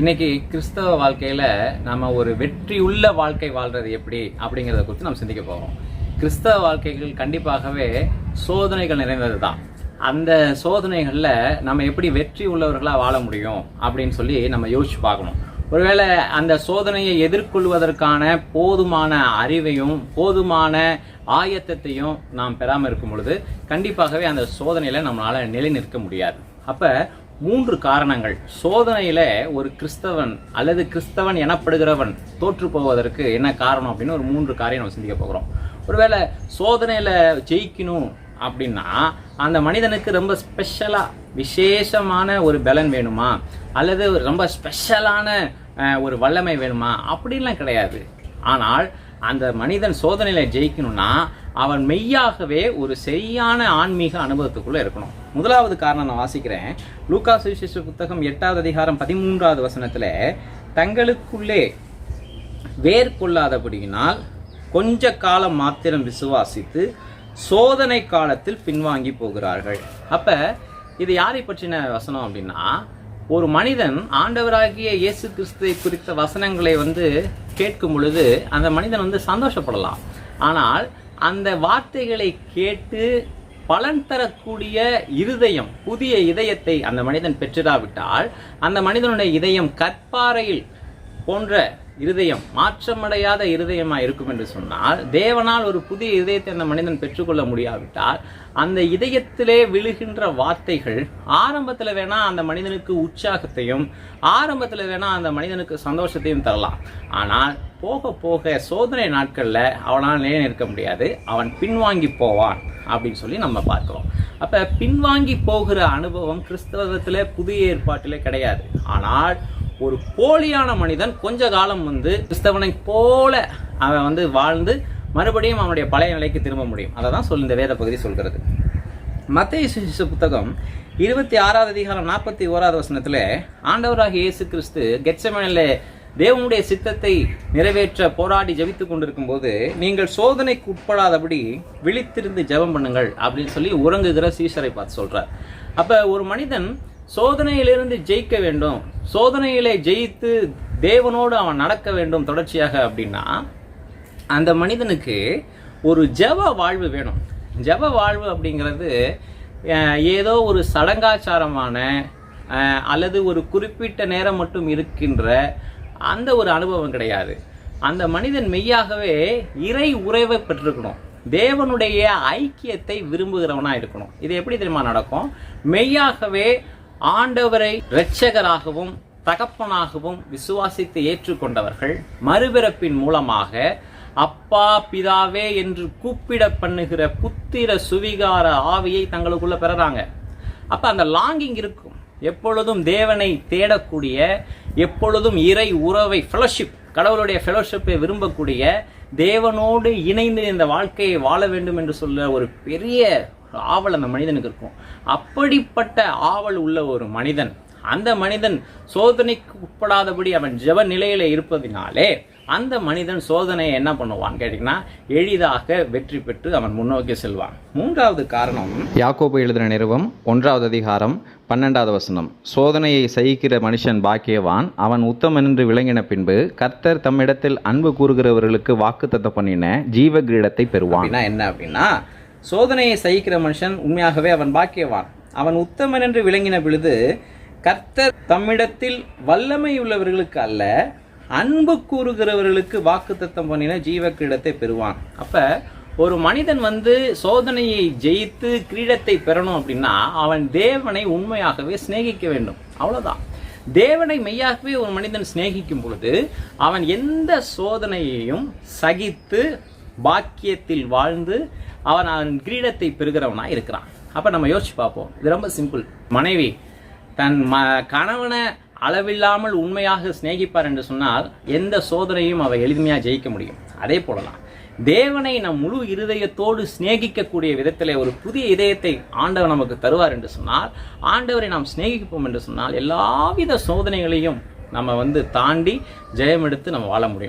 இன்னைக்கு கிறிஸ்தவ வாழ்க்கையில நம்ம ஒரு வெற்றியுள்ள வாழ்க்கை வாழ்றது எப்படி அப்படிங்கறத குறித்து நம்ம சிந்திக்க போறோம். கிறிஸ்தவ வாழ்க்கைகள் கண்டிப்பாகவே சோதனைகள் நிறைந்தது தான் அந்த சோதனைகளில் நம்ம எப்படி வெற்றி உள்ளவர்களாக வாழ முடியும் அப்படின்னு சொல்லி நம்ம யோசிச்சு பார்க்கணும். ஒருவேளை அந்த சோதனையை எதிர்கொள்வதற்கான போதுமான அறிவையும் போதுமான ஆயத்தத்தையும் நாம் பெறாமல் இருக்கும் பொழுது கண்டிப்பாகவே அந்த சோதனையில் நம்மளால் நிலை நிற்க முடியாது. அப்போ மூன்று காரணங்கள். சோதனையில ஒரு கிறிஸ்தவன் அல்லது கிறிஸ்தவன் எனப்படுகிறவன் தோற்று போவதற்கு என்ன காரணம் அப்படின்னு ஒரு மூன்று காரியம் நம்ம சிந்திக்க போகிறோம். ஒருவேளை சோதனையில ஜெயிக்கணும் அப்படின்னா அந்த மனிதனுக்கு ரொம்ப ஸ்பெஷலா விசேஷமான ஒரு பலன் வேணுமா? அல்லது ரொம்ப ஸ்பெஷலான ஒரு வல்லமை வேணுமா? அப்படின்லாம் கிடையாது. ஆனால் அந்த மனிதன் சோதனையில் ஜெயிக்கணும்னா அவன் மெய்யாகவே ஒரு சரியான ஆன்மீக அனுபவத்துக்குள்ளே இருக்கணும். முதலாவது காரணம் நான் வாசிக்கிறேன். லூக்கா சுவிசேஷ புத்தகம் எட்டாவது அதிகாரம் பதிமூன்றாவது வசனத்தில் தங்களுக்குள்ளே வேர் கொள்ளாதபடியினால் கொஞ்ச காலம் மாத்திரம் விசுவாசித்து சோதனை காலத்தில் பின்வாங்கி போகிறார்கள். அப்போ இது யாரை பற்றின வசனம் அப்படின்னா ஒரு மனிதன் ஆண்டவராகிய இயேசு கிறிஸ்துவை குறித்த வசனங்களை வந்து கேட்கும் பொழுது அந்த மனிதன் வந்து சந்தோஷப்படலாம். ஆனால் அந்த வார்த்தைகளை கேட்டு பலன் தரக்கூடிய இருதயம் புதிய இதயத்தை அந்த மனிதன் பெற்றிராவிட்டால் அந்த மனிதனுடைய இதயம் கற்பாறையில் போன்ற இருதயம் மாற்றமடையாத இருதயமாக இருக்கும் என்று சொன்னால் தேவனால் ஒரு புதிய இதயத்தை அந்த மனிதன் பெற்றுக்கொள்ள முடியாவிட்டால் அந்த இதயத்திலே விழுகின்ற வார்த்தைகள் ஆரம்பத்தில் வேணால் அந்த மனிதனுக்கு உற்சாகத்தையும் ஆரம்பத்தில் வேணால் அந்த மனிதனுக்கு சந்தோஷத்தையும் தரலாம். ஆனால் போக போக சோதனை நாட்களில் அவனால் நிலை நிற்க முடியாது. அவன் பின்வாங்கி போவான் அப்படின்னு சொல்லி நம்ம பார்க்கிறோம். அப்போ பின்வாங்கி போகிற அனுபவம் கிறிஸ்தவத்தில் புதிய ஏற்பாட்டிலே கிடையாது. ஆனால் ஒரு போலியான மனிதன் கொஞ்ச காலம் வந்து கிறிஸ்தவனை போல அவன் வந்து வாழ்ந்து மறுபடியும் அவனுடைய பழைய நிலைக்கு திரும்ப முடியும். அதை தான் சொல் இந்த வேத பகுதி சொல்கிறது. மத்திய சுவிசேஷ புத்தகம் இருபத்தி ஆறாவது அதிகாரம் நாற்பத்தி ஓராவது வசனத்தில் ஆண்டவராகிய இயேசு கிறிஸ்து கெட்சமனிலே தேவனுடைய சித்தத்தை நிறைவேற்ற போராடி ஜபித்து கொண்டிருக்கும் போது நீங்கள் சோதனைக்கு உட்படாதபடி விழித்திருந்து ஜெபம் பண்ணுங்கள் அப்படின்னு சொல்லி உறங்குகிற சீசரை பார்த்து சொல்கிறார் அப்போ ஒரு மனிதன் சோதனையிலிருந்து ஜெயிக்க வேண்டும். சோதனையிலே ஜெயித்து தேவனோடு அவன் நடக்க வேண்டும் தொடர்ச்சியாக அப்படின்னா அந்த மனிதனுக்கு ஒரு ஜப வாழ்வு வேணும். ஜெப வாழ்வு அப்படிங்கிறது ஏதோ ஒரு சடங்காச்சாரமான அல்லது ஒரு குறிப்பிட்ட நேரம் மட்டும் இருக்கின்ற அந்த ஒரு அனுபவம் கிடையாது. அந்த மனிதன் மெய்யாகவே இறை உறைவை பெற்றிருக்கணும். தேவனுடைய ஐக்கியத்தை விரும்புகிறவனாக இருக்கணும். இது எப்படி தெரியுமா நடக்கும்? மெய்யாகவே ஆண்டவரை இரட்சகராகவும் தகப்பனாகவும் விசுவாசித்து ஏற்றுக்கொண்டவர்கள் மறுபிறப்பின் மூலமாக அப்பா பிதாவே என்று கூப்பிட பண்ணுகிற புத்திர சுவிகார ஆவியை தங்களுக்குள்ள பெறறாங்க. அப்ப அந்த லாங்கிங் இருக்கும். எப்பொழுதும் தேவனை தேடக்கூடிய எப்பொழுதும் இறை உறவை ஃபெலோஷிப் கடவுளுடைய ஃபெலோஷிப்பை விரும்பக்கூடிய தேவனோடு இணைந்து இந்த வாழ்க்கையை வாழ வேண்டும் என்று சொல்ல ஒரு பெரிய ஆவல் அந்த மனிதனுக்கு இருக்கும். அப்படிப்பட்ட ஆவல் உள்ள ஒரு மனிதன் அந்த மனிதன் சோதனைக்கு உட்படாதபடி அவன் ஜெப நிலையில இருப்பதினாலே அந்த மனிதன் சோதனையை என்ன பண்ணுவான் கேட்டீங்கன்னா எளிதாக வெற்றி பெற்று அவன் முன்னோக்கி செல்வான். மூன்றாவது காரணம் யாக்கோபு எழுதின நிறுவம் ஒன்றாவது அதிகாரம் பன்னெண்டாவது வசனம். சோதனையை சகிக்கிற மனுஷன் பாக்கியவான். அவன் உத்தமன் என்று விளங்கின பின்பு கர்த்தர் தம்மிடத்தில் அன்பு கூறுகிறவர்களுக்கு வாக்குத்தத்தம் பண்ணின ஜீவ கிரீடத்தை பெறுவான். என்ன அப்படின்னா சோதனையை சகிக்கிற மனுஷன் உண்மையாகவே அவன் பாக்கியவான். அவன் உத்தமன் என்று விளங்கின பொழுது கர்த்தர் தம்மிடத்தில் வல்லமை உள்ளவர்களுக்கு அல்ல அன்பு கூறுகிறவர்களுக்கு வாக்குத்தத்தம் பண்ணின ஜீவ கிரீடத்தை பெறுவான். அப்ப ஒரு மனிதன் வந்து சோதனையை ஜெயித்து கிரீடத்தை பெறணும் அப்படின்னா அவன் தேவனை உண்மையாகவே சிநேகிக்க வேண்டும். அவ்வளவுதான். தேவனை மெய்யாகவே ஒரு மனிதன் சிநேகிக்கும் பொழுது அவன் எந்த சோதனையையும் சகித்து பாக்கியத்தில் வாழ்ந்து அவன் அவன் கிரீடத்தை பெறுகிறவனாக இருக்கிறான். அப்போ நம்ம யோசிச்சு பார்ப்போம். இது ரொம்ப சிம்பிள் மனைவி தன் ம கணவனை அளவில்லாமல் உண்மையாக சிநேகிப்பார் என்று சொன்னால் எந்த சோதனையும் அவள் எளிமையாக ஜெயிக்க முடியும். அதே போலலாம் தேவனை நம் முழு இருதயத்தோடு சிநேகிக்கக்கூடிய விதத்திலே ஒரு புதிய இதயத்தை ஆண்டவர் நமக்கு தருவார் என்று சொன்னால் ஆண்டவரை நாம் சிநேகிப்போம் என்று சொன்னால் எல்லாவித சோதனைகளையும் நம்ம வந்து தாண்டி ஜெயம் எடுத்து நம்ம வாழ முடியும்.